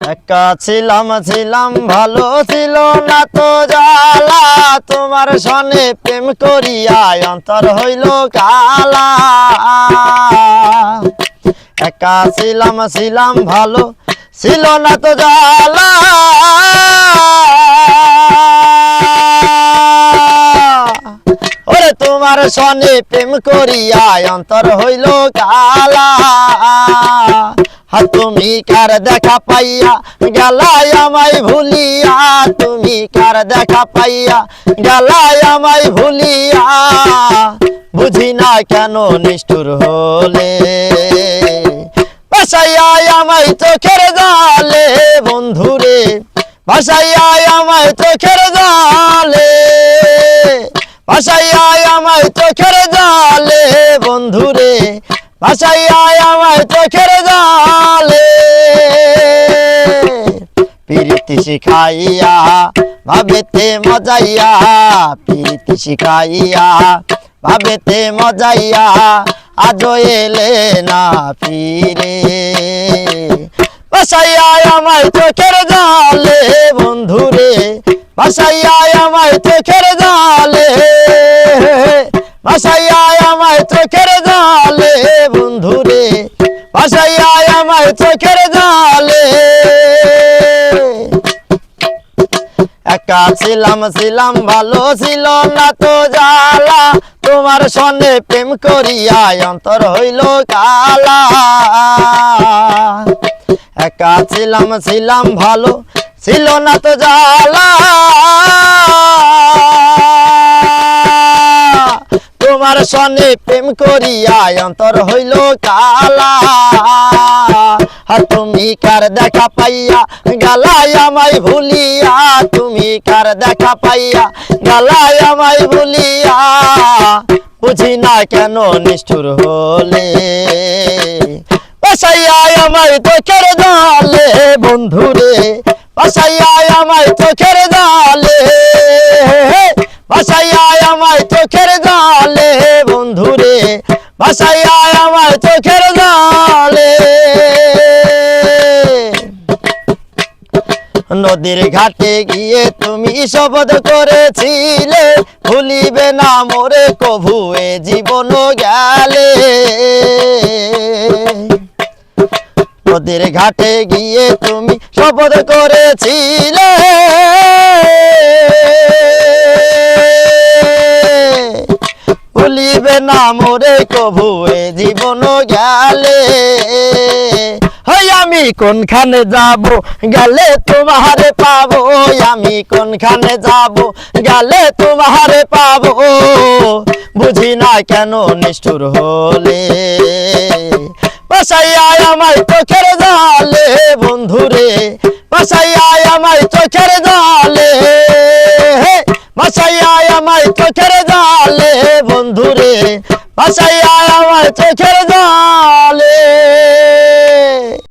একা ছিলাম ছিলাম, ভালো ছিল না তো জ্বালা। তোমার সনে প্রেম করিয়া অন্তর হইল কালা। একা ছিলাম ছিলাম, ভালো ছিল না তো জ্বালা। ওরে, তোমার সনে প্রেম করিয়া অন্তর হইল কালা। তুমি কার দেখা পাইয়া? গালাই আমায় ভুলিয়া। তুমি কার দেখা পাইয়া? গালাই আমায় ভুলিয়া। বুঝি না কেন নিষ্ঠুর হলে। বাসাইয়া আমায় চোখের জালে, বন্ধুরে। বাসাইয়া আমায় চোখের জালে। বাসাইয়া আমায় চোখের জালে, বন্ধুরে। বাসাইয়া আমায় চোখের জালে। প্রীতি শিখাইয়া, ভাবেতে মজাইয়া, প্রীতি শিখাইয়া, ভাবেতে মজাইয়া আজ এলে না ফিরে। বাসাইয়া আমায় চোখের জালে, বন্ধুরে। বাসাইয়া আমায় চোখের জালে। জালে বন্ধুরে, বাসাইয়া আমায় চোখের জালে। একা ছিলাম ছিলাম, ভালো ছিল না তো জ্বালা। তোমার সনে প্রেম করিয়া অন্তর হইল কালা। একা ছিলাম ছিলাম, ভালো ছিল না তো জ্বালা। তোমার সনে প্রেম করিয়া অন্তর হইল কালা। তুমি কার দেখা পাইয়া? গালাই আমায় ভুলিয়া। তুমি কার দেখা পাইয়া? গালাই আমায় ভুলিয়া। বুঝি না কেন নিষ্ঠুর হলে। বাসাইয়া আমায় চোখের জালে বন্ধুরে। বাসাইয়া আমায় চোখের জালে বাসাইয়া আমায় চোখের নদীর ঘাটে গিয়ে তুমি শপথ করেছিলে, ভুলিবে না মোরে কভু এ জীবন গেলে। নদীর ঘাটে গিয়ে তুমি শপথ করেছিলে ভুলিবে না মোরে কভু, এ জীবন গেলে। হই আমি কোনখানে যাব, গেলে তোমারে পাবো। আমি কোনখানে যাব, গেলে তোমারে পাবো। বুঝি না কেন নিষ্ঠুর হলে। বাসাইয়া আমায় চোখের জালে, বন্ধুরে। বাসাইয়া আমায় চোখের বাসাইয়া আমায় চোখের